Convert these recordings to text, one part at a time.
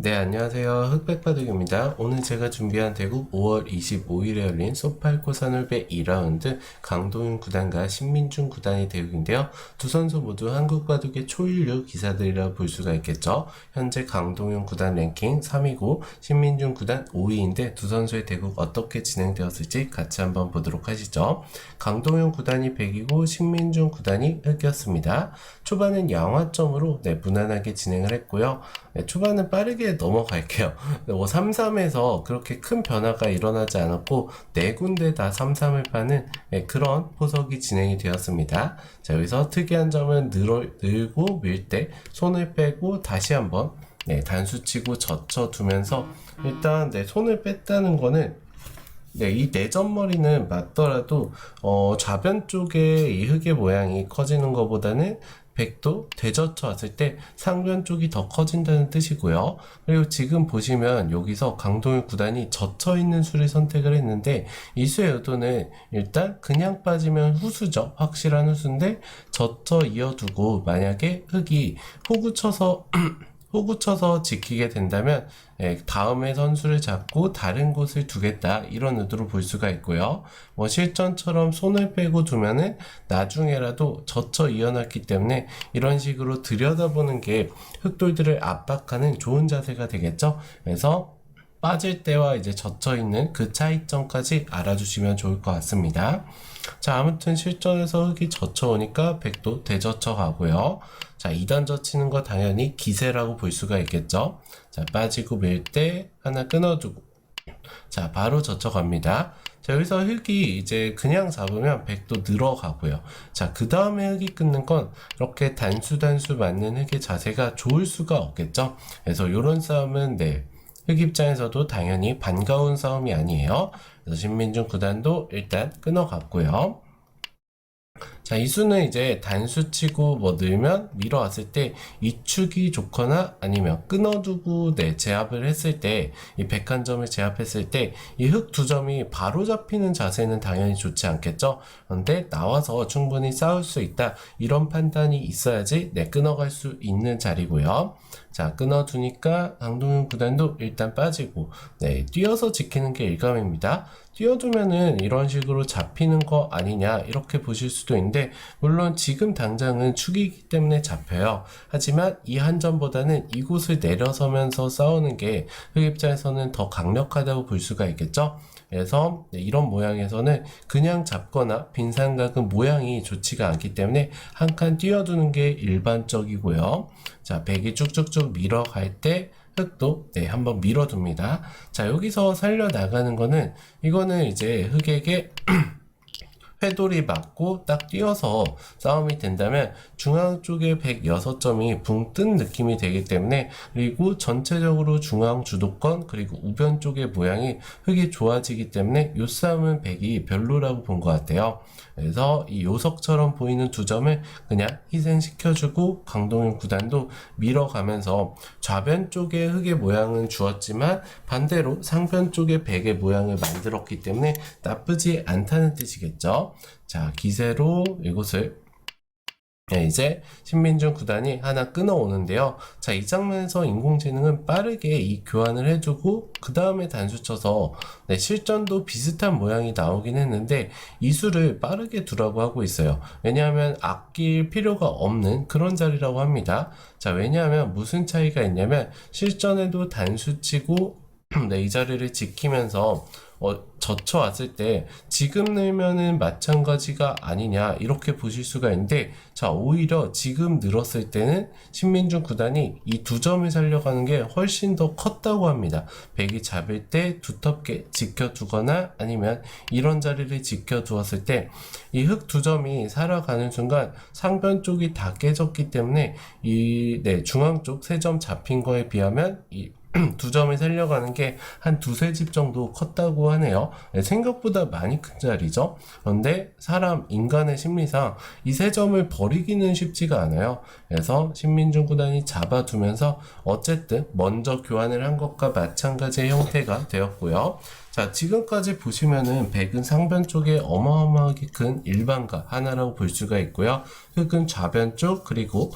네, 안녕하세요. 흑백바둑입니다. 오늘 제가 준비한 대국 5월 25일에 열린 소팔코 산울배 2라운드 강동윤 구단과 신민준 구단의 대국인데요. 두 선수 모두 한국 바둑의 초일류 기사들이라 볼 수가 있겠죠. 현재 강동윤 구단 랭킹 3위고 신민준 구단 5위인데 두 선수의 대국 어떻게 진행되었을지 같이 한번 보도록 하시죠. 강동윤 구단이 100이고 신민준 구단이 흑이었습니다. 초반은 양화점으로 네, 무난하게 진행을 했고요. 네, 초반은 빠르게 넘어갈게요. 네, 뭐 3-3에서 그렇게 큰 변화가 일어나지 않았고 네 군데 다 3-3을 파는 네, 그런 포석이 진행이 되었습니다. 자 여기서 특이한 점은 늘어, 늘고 밀 때 손을 빼고 다시 한번 네, 단수 치고 젖혀 두면서 일단 네, 손을 뺐다는 거는 네, 이 내전머리는 맞더라도 어, 좌변 쪽에 이 흙의 모양이 커지는 것보다는 100도 되젖혀 왔을 때 상변 쪽이 더 커진다는 뜻이고요. 그리고 지금 보시면 여기서 강동일 구단이 젖혀 있는 수를 선택을 했는데 이 수의 의도는 일단 그냥 빠지면 후수죠. 확실한 후수인데 젖혀 이어두고 만약에 흙이 호구 쳐서 호구 쳐서 지키게 된다면 예, 다음에 선수를 잡고 다른 곳을 두겠다 이런 의도로 볼 수가 있고요. 뭐 실전처럼 손을 빼고 두면은 나중에라도 젖혀 이어놨기 때문에 이런 식으로 들여다보는 게 흑돌들을 압박하는 좋은 자세가 되겠죠. 그래서 빠질 때와 이제 젖혀 있는 그 차이점까지 알아주시면 좋을 것 같습니다. 자, 아무튼 실전에서 흙이 젖혀 오니까 100도 되젖혀 가고요. 자, 2단 젖히는 거 당연히 기세라고 볼 수가 있겠죠. 자, 빠지고 밀 때 하나 끊어주고. 자, 바로 젖혀 갑니다. 자, 여기서 흙이 이제 그냥 잡으면 100도 늘어가고요. 자, 그 다음에 흙이 끊는 건 이렇게 단수 단수 맞는 흙의 자세가 좋을 수가 없겠죠. 그래서 이런 싸움은 네. 흑 입장에서도 당연히 반가운 싸움이 아니에요. 그래서 신민준 구단도 일단 끊어갔고요. 자, 이 수는 이제 단수 치고 뭐 늘면 밀어왔을 때 이 축이 좋거나 아니면 끊어두고 네, 제압을 했을 때 이 백한점을 제압했을 때이흑두 점이 바로 잡히는 자세는 당연히 좋지 않겠죠? 그런데 나와서 충분히 싸울 수 있다. 이런 판단이 있어야지 네, 끊어갈 수 있는 자리고요. 자, 끊어두니까 강동윤 구단도 일단 빠지고 네, 뛰어서 지키는 게 일감입니다. 뛰어두면은 이런 식으로 잡히는 거 아니냐 이렇게 보실 수도 있는데 물론 지금 당장은 축이기 때문에 잡혀요. 하지만 이 한 점보다는 이곳을 내려서면서 싸우는 게 흑입자에서는 더 강력하다고 볼 수가 있겠죠. 그래서 네, 이런 모양에서는 그냥 잡거나 빈삼각은 모양이 좋지가 않기 때문에 한 칸 띄워두는 게 일반적이고요. 자, 백이 쭉쭉쭉 밀어갈 때 흙도 네, 한번 밀어둡니다. 자, 여기서 살려 나가는 거는 이거는 이제 흙에게 회돌이 맞고 딱 뛰어서 싸움이 된다면 중앙 쪽에 106점이 붕 뜬 느낌이 되기 때문에 그리고 전체적으로 중앙 주도권 그리고 우변 쪽의 모양이 흙이 좋아지기 때문에 요 싸움은 100이 별로라고 본 것 같아요. 그래서 이 요석처럼 보이는 두 점을 그냥 희생시켜주고 강동윤 구단도 밀어가면서 좌변 쪽의 흙의 모양은 주었지만 반대로 상변 쪽의 백의 모양을 만들었기 때문에 나쁘지 않다는 뜻이겠죠. 자, 기세로 이곳을 네, 이제 신민준 구단이 하나 끊어오는데요. 자, 이 장면에서 인공지능은 빠르게 이 교환을 해주고 그 다음에 단수 쳐서 네, 실전도 비슷한 모양이 나오긴 했는데 이 수를 빠르게 두라고 하고 있어요. 왜냐하면 아낄 필요가 없는 그런 자리라고 합니다. 자, 왜냐하면 무슨 차이가 있냐면 실전에도 단수 치고 네, 이 자리를 지키면서 어, 젖혀왔을 때 지금 늘면은 마찬가지가 아니냐 이렇게 보실 수가 있는데 자 오히려 지금 늘었을 때는 신민준 구단이 이 두 점을 살려가는 게 훨씬 더 컸다고 합니다. 백이 잡을 때 두텁게 지켜두거나 아니면 이런 자리를 지켜두었을 때 이 흙 두 점이 살아가는 순간 상변 쪽이 다 깨졌기 때문에 이 네, 중앙 쪽 세 점 잡힌 거에 비하면 이 두 점을 살려가는 게 한 두세 집 정도 컸다고 하네요. 네, 생각보다 많이 큰 자리죠. 그런데 사람, 인간의 심리상 이 세 점을 버리기는 쉽지가 않아요. 그래서 신민중 구단이 잡아두면서 어쨌든 먼저 교환을 한 것과 마찬가지의 형태가 되었고요. 자, 지금까지 보시면은 백은 상변 쪽에 어마어마하게 큰 일반가 하나라고 볼 수가 있고요. 흙은 좌변 쪽, 그리고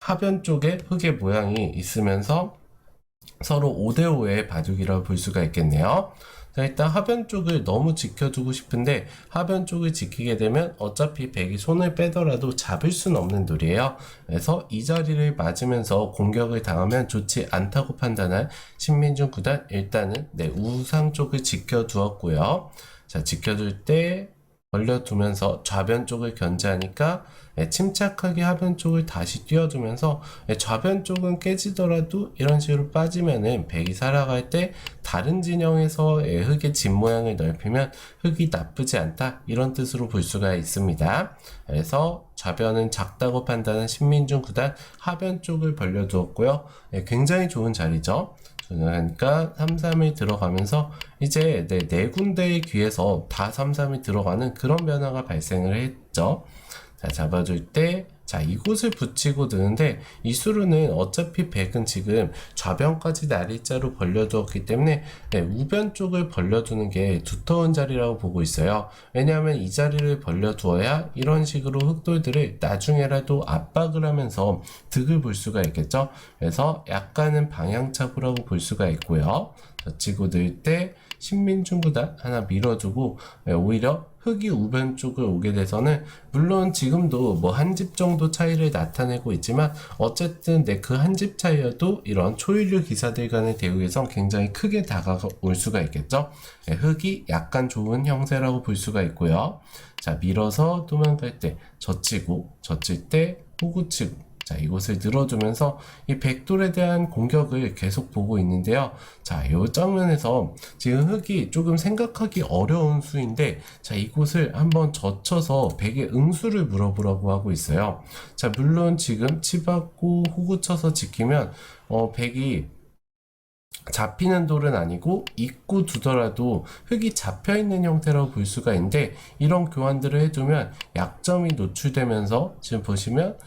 하변 쪽에 흙의 모양이 있으면서 서로 5대5의 바둑이라고 볼 수가 있겠네요. 자, 일단 하변 쪽을 너무 지켜두고 싶은데 하변 쪽을 지키게 되면 어차피 백이 손을 빼더라도 잡을 수는 없는 돌이에요. 그래서 이 자리를 맞으면서 공격을 당하면 좋지 않다고 판단한 신민중 구단 일단은 네, 우상 쪽을 지켜두었고요. 자, 지켜둘 때 벌려두면서 좌변 쪽을 견제하니까 예, 침착하게 하변 쪽을 다시 띄워주면서 예, 좌변 쪽은 깨지더라도 이런 식으로 빠지면은 백이 살아갈 때 다른 진영에서 예, 흙의 집 모양을 넓히면 흙이 나쁘지 않다 이런 뜻으로 볼 수가 있습니다. 그래서 좌변은 작다고 판단한 신민중 구단 하변 쪽을 벌려두었고요. 예, 굉장히 좋은 자리죠. 그러니까 3, 3이 들어가면서 이제 네, 네 군데의 귀에서 다 3, 3이 들어가는 그런 변화가 발생을 했죠. 자, 잡아줄 때, 자, 이곳을 붙이고 드는데, 이 수루는 어차피 백은 지금 좌변까지 날일자로 벌려두었기 때문에, 네, 우변 쪽을 벌려두는 게 두터운 자리라고 보고 있어요. 왜냐하면 이 자리를 벌려두어야 이런 식으로 흑돌들을 나중에라도 압박을 하면서 득을 볼 수가 있겠죠. 그래서 약간은 방향차고라고 볼 수가 있고요. 젖히고 늘 때, 신민중보다 하나 밀어주고, 네, 오히려 흑이 우변 쪽을 오게 돼서는 물론 지금도 뭐 한 집 정도 차이를 나타내고 있지만 어쨌든 내 그 한 집 차이여도 이런 초일류 기사들 간의 대우에선 굉장히 크게 다가올 수가 있겠죠. 네, 흑이 약간 좋은 형세라고 볼 수가 있고요. 자 밀어서 도망갈 때 젖히고 젖힐 때 호구치고 자, 이곳을 늘어주면서 이 백돌에 대한 공격을 계속 보고 있는데요. 자, 이 장면에서 지금 흑이 조금 생각하기 어려운 수인데, 자, 이곳을 한번 젖혀서 백의 응수를 물어보라고 하고 있어요. 자, 물론 지금 치받고 호구 쳐서 지키면, 어, 백이 잡히는 돌은 아니고 입고 두더라도 흙이 잡혀 있는 형태라고 볼 수가 있는데 이런 교환들을 해두면 약점이 노출되면서 지금 보시면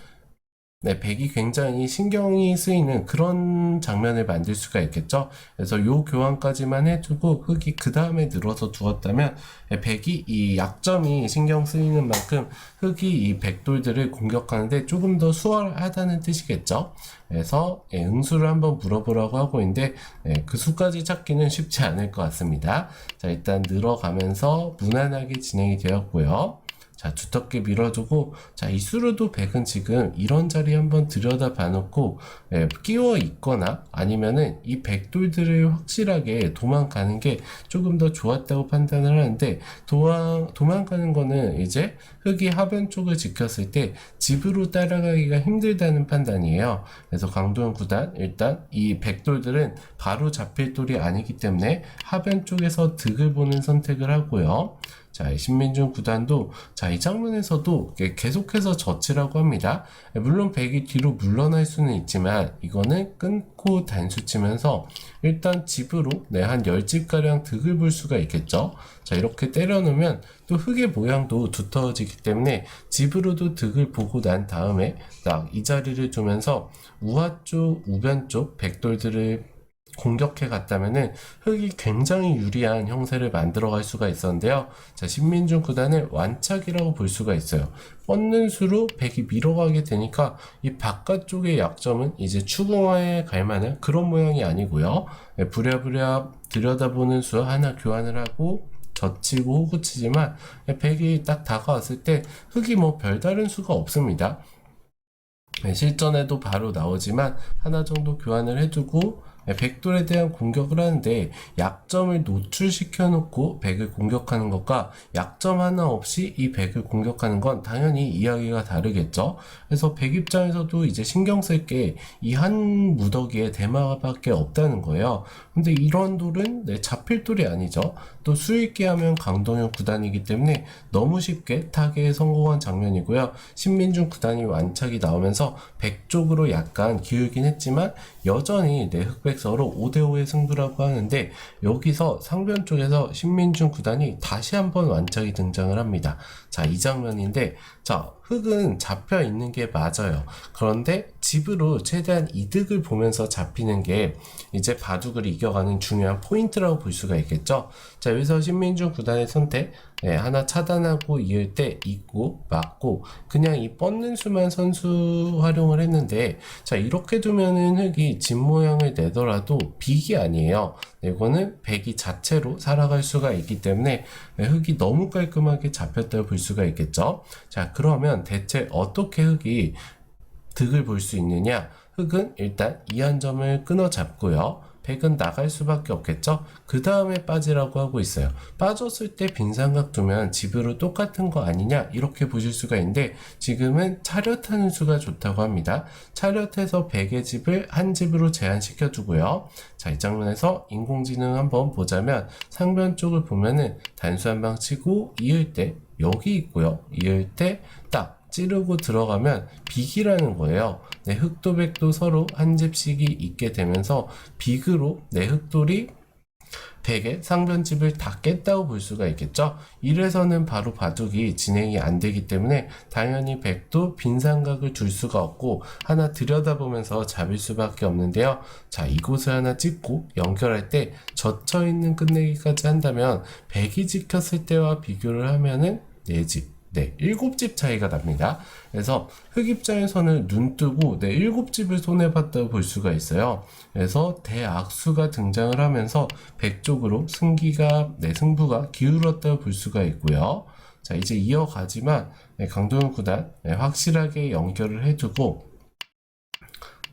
네, 백이 굉장히 신경이 쓰이는 그런 장면을 만들 수가 있겠죠. 그래서 요 교환까지만 해주고 흑이 그 다음에 늘어서 두었다면 네, 백이 이 약점이 신경 쓰이는 만큼 흑이 이 백돌들을 공격하는데 조금 더 수월하다는 뜻이겠죠. 그래서 예, 응수를 한번 물어보라고 하고 있는데 예, 그 수까지 찾기는 쉽지 않을 것 같습니다. 자, 일단 늘어가면서 무난하게 진행이 되었고요. 자, 두텁게 밀어주고, 자, 이 수루도 백은 지금 이런 자리 한번 들여다 봐놓고, 예, 끼워 있거나 아니면은 이 백돌들을 확실하게 도망가는 게 조금 더 좋았다고 판단을 하는데, 도망, 도망가는 거는 이제 흙이 하변 쪽을 지켰을 때 집으로 따라가기가 힘들다는 판단이에요. 그래서 강도현 구단, 일단 이 백돌들은 바로 잡힐 돌이 아니기 때문에 하변 쪽에서 득을 보는 선택을 하고요. 자, 신민중 구단도 자, 이 장면에서도 계속해서 젖히라고 합니다. 물론 백이 뒤로 물러날 수는 있지만 이거는 끊고 단수 치면서 일단 집으로 네, 한 10집가량 득을 볼 수가 있겠죠. 자, 이렇게 때려놓으면 또 흙의 모양도 두터워지기 때문에 집으로도 득을 보고 난 다음에 딱 이 자리를 두면서 우하 쪽, 우변 쪽 백돌들을 공격해 갔다면은 흑이 굉장히 유리한 형세를 만들어갈 수가 있었는데요. 자, 신민중 구단을 완착이라고 볼 수가 있어요. 뻗는 수로 백이 밀어가게 되니까 이 바깥쪽의 약점은 이제 추궁화에 갈 만한 그런 모양이 아니고요. 네, 부랴부랴 들여다보는 수 하나 교환을 하고 젖히고 호구치지만 백이 딱 다가왔을 때 흑이 뭐 별다른 수가 없습니다. 네, 실전에도 바로 나오지만 하나 정도 교환을 해두고 네, 백돌에 대한 공격을 하는데 약점을 노출시켜 놓고 백을 공격하는 것과 약점 하나 없이 이 백을 공격하는 건 당연히 이야기가 다르겠죠. 그래서 백 입장에서도 이제 신경 쓸 게 이 한 무더기에 대마밖에 없다는 거예요. 근데 이런 돌은 네, 잡힐 돌이 아니죠. 또 수익기 하면 강동현 구단이기 때문에 너무 쉽게 타계에 성공한 장면이고요. 신민중 구단이 완착이 나오면서 백 쪽으로 약간 기울긴 했지만 여전히 내 흑백서로 5대5의 승부라고 하는데 여기서 상변 쪽에서 신민중 구단이 다시 한번 완착이 등장을 합니다. 자, 이 장면인데 자, 흙은 잡혀 있는 게 맞아요. 그런데 집으로 최대한 이득을 보면서 잡히는 게 이제 바둑을 이겨가는 중요한 포인트라고 볼 수가 있겠죠. 자, 여기서 신민중 구단의 선택, 네, 하나 차단하고 이을 때 있고 맞고 그냥 이 뻗는 수만 선수 활용을 했는데 자 이렇게 두면은 흙이 집 모양을 내더라도 빅이 아니에요. 네, 이거는 백이 자체로 살아갈 수가 있기 때문에 네, 흙이 너무 깔끔하게 잡혔다고 볼 수가 있겠죠. 자 그러면 대체 어떻게 흙이 득을 볼 수 있느냐? 흙은 일단 이한 점을 끊어 잡고요. 백은 나갈 수밖에 없겠죠? 그 다음에 빠지라고 하고 있어요. 빠졌을 때 빈삼각 두면 집으로 똑같은 거 아니냐? 이렇게 보실 수가 있는데 지금은 차렷하는 수가 좋다고 합니다. 차렷해서 백의 집을 한 집으로 제한시켜 두고요. 자, 이 장면에서 인공지능 한번 보자면 상변 쪽을 보면은 단수 한 방 치고 이을 때 여기 있고요. 이을 때 딱 찌르고 들어가면 빅이라는 거예요. 네, 흑도백도 서로 한 집씩이 있게 되면서 빅으로 네, 흑돌이 백의 상변집을 다 깼다고 볼 수가 있겠죠. 이래서는 바로 바둑이 진행이 안 되기 때문에 당연히 백도 빈 삼각을 둘 수가 없고 하나 들여다보면서 잡을 수밖에 없는데요. 자, 이곳을 하나 찍고 연결할 때 젖혀 있는 끝내기까지 한다면 백이 지켰을 때와 비교를 하면은 네 집, 네, 일곱 집 차이가 납니다. 그래서 흑 입장에서는 눈 뜨고 네, 일곱 집을 손해봤다고 볼 수가 있어요. 그래서 대악수가 등장을 하면서 백 쪽으로 승기가, 네, 승부가 기울었다고 볼 수가 있고요. 자, 이제 이어가지만 네, 강동현 구단 네, 확실하게 연결을 해두고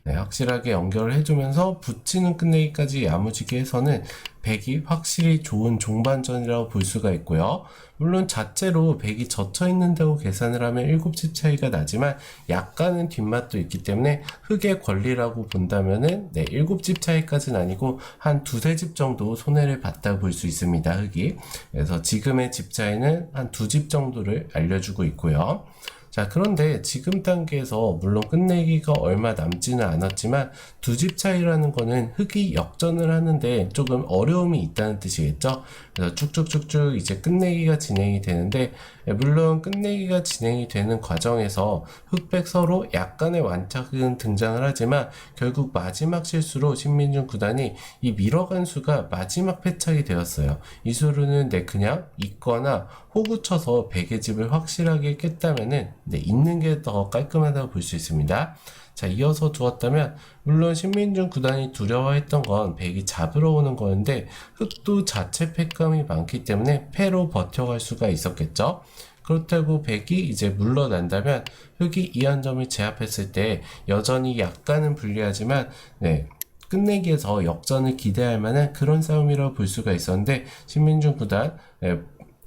네, 확실하게 연결을 해주면서 붙이는 끝내기까지 야무지게 해서는 백이 확실히 좋은 종반전이라고 볼 수가 있고요. 물론 자체로 백이 젖혀 있는다고 계산을 하면 7집 차이가 나지만 약간은 뒷맛도 있기 때문에 흑의 권리라고 본다면은 네, 7집 차이까지는 아니고 한 두세 집 정도 손해를 봤다고 볼수 있습니다. 흑이. 그래서 지금의 집 차이는 한 두 집 정도를 알려주고 있고요. 자, 그런데 지금 단계에서 물론 끝내기가 얼마 남지는 않았지만 두 집 차이라는 거는 흑이 역전을 하는데 조금 어려움이 있다는 뜻이겠죠? 그래서 쭉쭉쭉쭉 이제 끝내기가 진행이 되는데 예, 물론 끝내기가 진행이 되는 과정에서 흑백 서로 약간의 완착은 등장을 하지만 결국 마지막 실수로 신민중 구단이 이 밀어간 수가 마지막 패착이 되었어요. 이 수로는 네 그냥 있거나 호구 쳐서 백의 집을 확실하게 깼다면은 네 있는 게 더 깔끔하다고 볼 수 있습니다. 자, 이어서 두었다면, 물론 신민중 구단이 두려워했던 건 백이 잡으러 오는 거였는데, 흑도 자체 패감이 많기 때문에 패로 버텨갈 수가 있었겠죠? 그렇다고 백이 이제 물러난다면, 흑이 이 한 점을 제압했을 때, 여전히 약간은 불리하지만, 네. 끝내기에서 역전을 기대할 만한 그런 싸움이라고 볼 수가 있었는데, 신민중 구단, 네,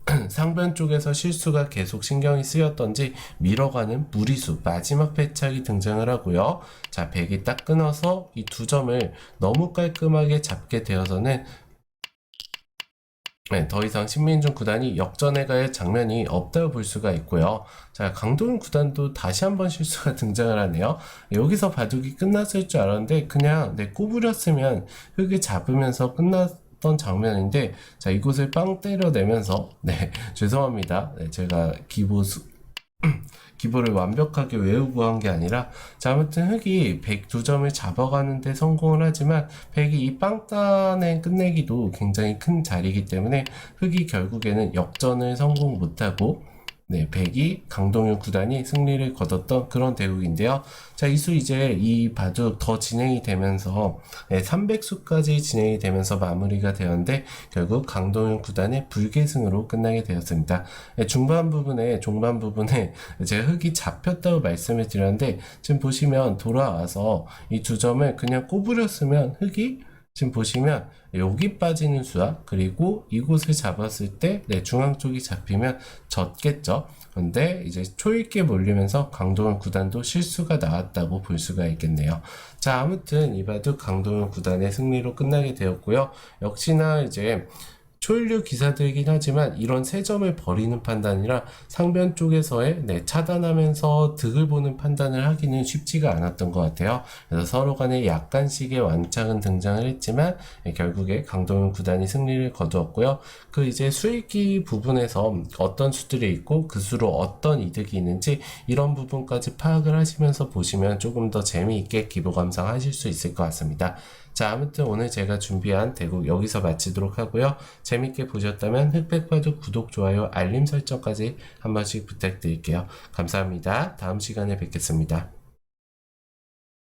상변 쪽에서 실수가 계속 신경이 쓰였던지 밀어가는 무리수 마지막 패착이 등장을 하고요. 자, 백이 딱 끊어서 이 두 점을 너무 깔끔하게 잡게 되어서는 네, 더 이상 신민중 구단이 역전해 갈 장면이 없다고 볼 수가 있고요. 자, 강동윤 구단도 다시 한번 실수가 등장을 하네요. 여기서 바둑이 끝났을 줄 알았는데 그냥 네, 꼬부렸으면 흙을 잡으면서 끝났 던 장면인데 자, 이곳을 빵 때려내면서 네, 죄송합니다. 네, 제가 기보 수 기보를 완벽하게 외우고 한 게 아니라 자 아무튼 흑이 102점을 잡아가는데 성공을 하지만 백이 이 빵단의 끝내기도 굉장히 큰 자리이기 때문에 흑이 결국에는 역전을 성공 못하고 네, 백이 강동윤 구단이 승리를 거뒀던 그런 대국인데요. 자, 이수 이제 이 바둑 더 진행이 되면서 네, 300수까지 진행이 되면서 마무리가 되었는데 결국 강동윤 구단의 불계승으로 끝나게 되었습니다. 네, 중반 부분에 종반 부분에 제가 흙이 잡혔다고 말씀을 드렸는데 지금 보시면 돌아와서 이 두 점을 그냥 꼬부렸으면 흙이 지금 보시면 여기 빠지는 수학 그리고 이곳을 잡았을 때 네, 중앙 쪽이 잡히면 졌겠죠. 근데 이제 초읽게 몰리면서 강동원 구단도 실수가 나왔다고 볼 수가 있겠네요. 자 아무튼 이 바둑 강동원 구단의 승리로 끝나게 되었고요. 역시나 이제 초일류 기사들이긴 하지만 이런 세 점을 버리는 판단이라 상변 쪽에서의 네, 차단하면서 득을 보는 판단을 하기는 쉽지가 않았던 것 같아요. 그래서 서로 간에 약간씩의 완착은 등장을 했지만 예, 결국에 강동윤 구단이 승리를 거두었고요. 그 이제 수익기 부분에서 어떤 수들이 있고 그 수로 어떤 이득이 있는지 이런 부분까지 파악을 하시면서 보시면 조금 더 재미있게 기보 감상하실 수 있을 것 같습니다. 자, 아무튼 오늘 제가 준비한 대국 여기서 마치도록 하고요. 재밌게 보셨다면 흑백바둑 구독, 좋아요, 알림 설정까지 한 번씩 부탁드릴게요. 감사합니다. 다음 시간에 뵙겠습니다.